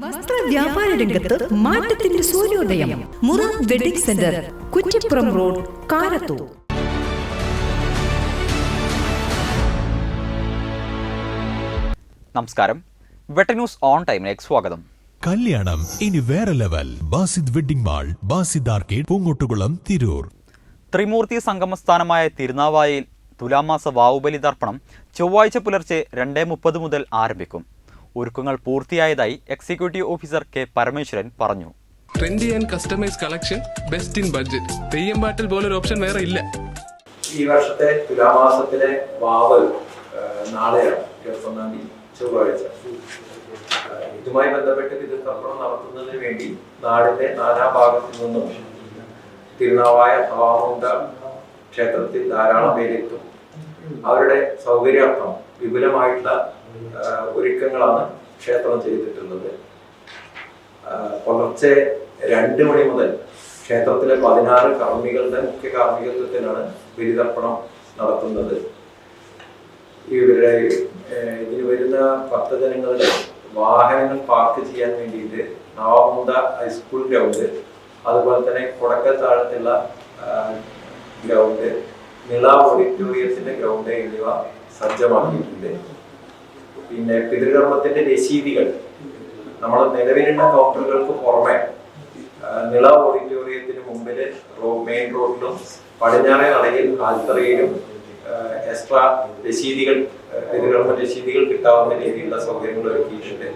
വസ്ത്ര വ്യാപാര രംഗത്ത് മാറ്റത്തിന്റെ സൂര്യോദയം. Mura wedding centre Kuttippuram road Karathur. നമസ്കാരം. വെട്ടന്യൂസ് ഓൺ ടൈമിലേക്ക് സ്വാഗതം. കല്യാണം ഇനി വേറെ level. Basid wedding mall Basid arcade Poongottukulam Tirur. ത്രിമൂർത്തി സംഗമസ്ഥാനമായ തിരുനാവായയിൽ തുലാമാസ വാവുബലി തർപ്പണം ചൊവ്വാഴ്ച പുലർച്ചെ രണ്ടേ മുപ്പത് മുതൽ ആരംഭിക്കും. ഒരുക്കങ്ങൾ പൂർത്തിയായതായി എക്സിക്യൂട്ടീവ് ഓഫീസർ കെ പരമേശ്വരൻ പറഞ്ഞു. Trendy and customise collection best in budget theyyam പാട്ടിൽ പോലൊരു ഓപ്ഷൻ വേറെ ഇല്ല. ഈ വർഷത്തെ തുലാമാസത്തിലെ വാവൽ നാളെയാണ് ഇരുപത്തൊന്നാം തീയതി ചൊവ്വാഴ്ച. ഇതുമായി ബന്ധപ്പെട്ട് ഇത് തർപ്പണം നടത്തുന്നതിന് വേണ്ടി നാടിന്റെ നാനാഭാഗത്തു നിന്നും തിരുനാവായ ഹവാമുണ്ട ക്ഷേത്രത്തിൽ ധാരാളം പേരെത്തും. അവരുടെ സൗകര്യാർത്ഥം വിപുലമായിട്ടുള്ള ഒരുക്കങ്ങളാണ് ക്ഷേത്രം ചെയ്തിട്ടുള്ളത്. പുലർച്ചെ രണ്ട് മണി മുതൽ ക്ഷേത്രത്തിലെ പതിനാറ് കർമ്മികളുടെ മുഖ്യ കാർമ്മികത്വത്തിനാണ് ബലിതർപ്പണം നടത്തുന്നത്. ഇവരുടെ ഇതിന് വരുന്ന ഭക്തജനങ്ങളുടെ വാഹനങ്ങൾ പാർക്ക് ചെയ്യാൻ വേണ്ടിയിട്ട് നവമുണ്ട ഹൈസ്കൂൾ ഗ്രൗണ്ട് അതുപോലെ തന്നെ കൊടക്കത്താഴത്തുള്ള ഗ്രൗണ്ട് നിള ഓഡിറ്റോറിയത്തിന്റെ ഗ്രൗണ്ട് എന്നിവ സജ്ജമാക്കിയിട്ടുണ്ട്. പിന്നെ പിതൃകർമ്മത്തിന്റെ രസീതികൾ. നമ്മൾ നിലവിലുള്ള കൗണ്ടറുകൾക്ക് പുറമെ നിള ഓഡിറ്റോറിയത്തിന് മുമ്പിൽ മെയിൻ റോഡിലും പടിഞ്ഞാറേ നടയിൽ ആൽത്തറയിലും എക്സ്ട്രാ രസീതികൾ പിതൃകർമ്മ രസീതികൾ കിട്ടാവുന്ന രീതിയിലുള്ള സൗകര്യങ്ങൾ ഒരുക്കിയിട്ടുണ്ട്.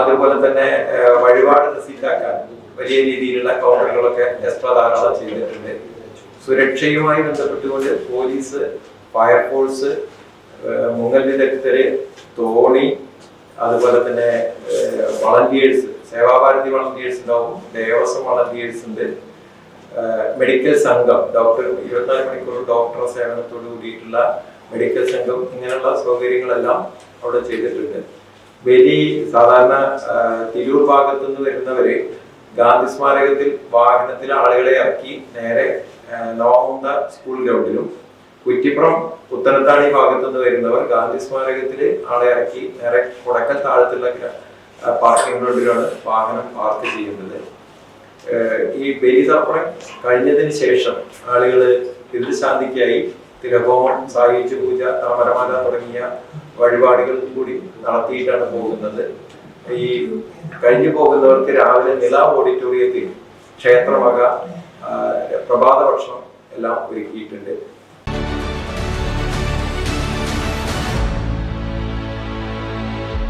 അതുപോലെ തന്നെ വഴിപാട് റെസീറ്റാക്കാൻ വലിയ രീതിയിലുള്ള കൗണ്ടറുകളൊക്കെ എക്സ്ട്രാ ധാരാളം ചെയ്തിട്ടുണ്ട്. സുരക്ഷയുമായി ബന്ധപ്പെട്ടുകൊണ്ട് പോലീസ് ഫയർഫോഴ്സ് മുങ്ങൽ വിദഗ്ധര് തോണി അതുപോലെ തന്നെ വളണ്ടിയേഴ്സ് സേവാഭാരതി വളണ്ടിയേഴ്സ് ഉണ്ടാവും ദേവസ്വം വളണ്ടിയേഴ്സ് ഉണ്ട്. മെഡിക്കൽ സംഘം ഡോക്ടർ ഇരുപത്തിനാല് മണിക്കൂർ ഡോക്ടർ സേവനത്തോട് കൂടിയിട്ടുള്ള മെഡിക്കൽ സംഘം ഇങ്ങനെയുള്ള സൗകര്യങ്ങളെല്ലാം അവിടെ ചെയ്തിട്ടുണ്ട്. ബലി സാധാരണ തിരൂർ ഭാഗത്തു നിന്ന് വരുന്നവര് ഗാന്ധി സ്മാരകത്തിൽ വാഹനത്തിൽ ആളുകളെ ഇറക്കി നേരെ നോമുണ്ട സ്കൂൾ ഗ്രൗണ്ടിലും കുറ്റിപ്പുറം പുത്തനത്താണി ഭാഗത്തു നിന്ന് വരുന്നവർ ഗാന്ധി സ്മാരകത്തിൽ ആളെ ഇറക്കി നേരെ കൊടക്കൽ താഴത്തുള്ള പാർക്കിംഗ് റോഡിലാണ് വാഹനം പാർക്ക് ചെയ്യുന്നത്. ഈ ബലി തർപ്പണം കഴിഞ്ഞതിന് ശേഷം ആളുകൾ ശാന്തിക്കായി തിരഹോമം സാഹിത്യ പൂജ താമരമാല തുടങ്ങിയ വഴിപാടുകൾ കൂടി നടത്തിയിട്ടാണ് പോകുന്നത്. ഈ കഴിഞ്ഞു പോകുന്നവർക്ക് രാവിലെ നില ഓഡിറ്റോറിയത്തിൽ ക്ഷേത്രവക പ്രഭാത ഭക്ഷണം എല്ലാം ഒരുക്കിയിട്ടുണ്ട്.